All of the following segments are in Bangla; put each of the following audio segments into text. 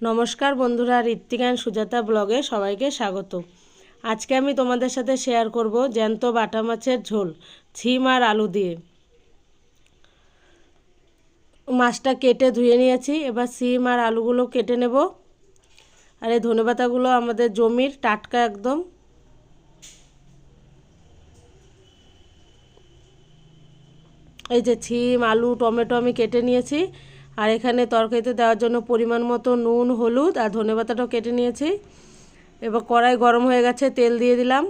নমস্কার বন্ধুরা ঋত্বিকান সুজাতা ব্লগে সবাইকে স্বাগত। আজকে আমি তোমাদের সাথে শেয়ার করব জ্যান্ত বাটা মাছের ঝোল ছিম আর আলু দিয়ে। মাছটা কেটে ধুয়ে নিয়েছি, এবার সিম আর আলুগুলো কেটে নেব। আর এই ধনেপাতাগুলো আমাদের জমির টাটকা একদম। এই যে ছিম আলু, টমেটো আমি কেটে নিয়েছি। আর এখানে তরকারিতে দেওয়ার জন্য পরিমাণ মতো নুন, হলুদ আর ধনেপাতাটাও কেটে নিয়েছি। এবার কড়াই গরম হয়ে গেছে, তেল দিয়ে দিলাম।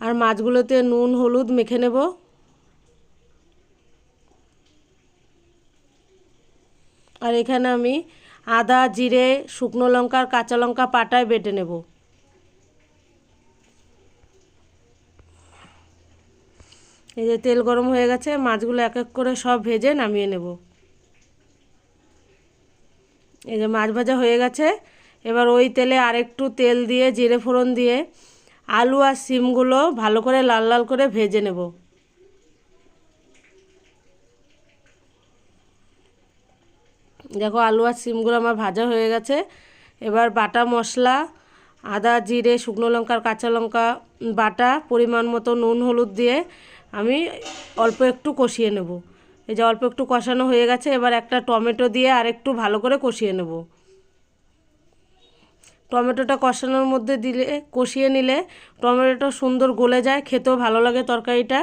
আর মাছগুলোতে নুন, হলুদ মেখে নেব। আর এখানে আমি আদা, জিরে, শুকনো লঙ্কা আর কাঁচা লঙ্কা পাটায় বেটে নেব। এই যে তেল গরম হয়ে গেছে, মাছগুলো এক এক করে সব ভেজে নামিয়ে নেব। এই যে মাছ ভাজা হয়ে গেছে, এবার ওই তেলে আরেকটু তেল দিয়ে, জিরে ফোড়ন দিয়ে আলু আর সিমগুলো ভালো করে লাল লাল করে ভেজে নেব। দেখো আলু আর সিমগুলো আমার ভাজা হয়ে গেছে, এবার বাটা মশলা, আদা, জিরে, শুকনো লঙ্কার কাঁচা লঙ্কা বাটা, পরিমাণ মতো নুন, হলুদ দিয়ে আমি অল্প একটু কষিয়ে নেব। এই যে অল্প একটু কষানো হয়ে গেছে, এবার একটা টমেটো দিয়ে আর একটু ভালো করে কষিয়ে নেব। টমেটোটা কষানোর মধ্যে দিলে, কষিয়ে নিলে টমেটোটা সুন্দর গলে যায়, খেতেও ভালো লাগে তরকারিটা।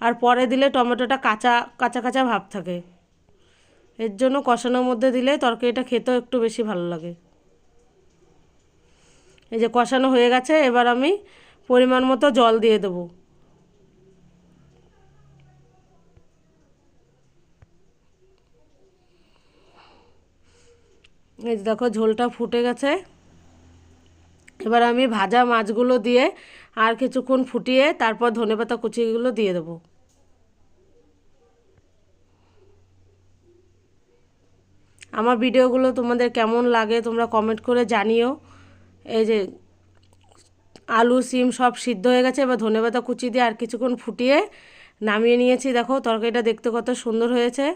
আর পরে দিলে টমেটোটা কাঁচা কাঁচা কাঁচা ভাব থাকে। এর জন্য কষানোর মধ্যে দিলে তরকারিটা খেতেও একটু বেশি ভালো লাগে। এই যে কষানো হয়ে গেছে, এবার আমি পরিমাণ মতো জল দিয়ে দেবো। এই যে দেখো ঝোলটা ফুটে গেছে। এবার আমি ভাজা মাছগুলো দিয়ে আর কিছুক্ষণ ফুটিয়ে তারপর ধনেপাতা কুচিগুলো দিয়ে দেবো। আমার ভিডিওগুলো তোমাদের কেমন লাগে তোমরা কমেন্ট করে জানিও। এই যে আলু, সিম সব সিদ্ধ হয়ে গেছে, এবার ধনেপাতা কুচি দিয়ে আর কিছুক্ষণ ফুটিয়ে নামিয়ে নিয়েছি। দেখো তরকারিটা দেখতে কত সুন্দর হয়েছে।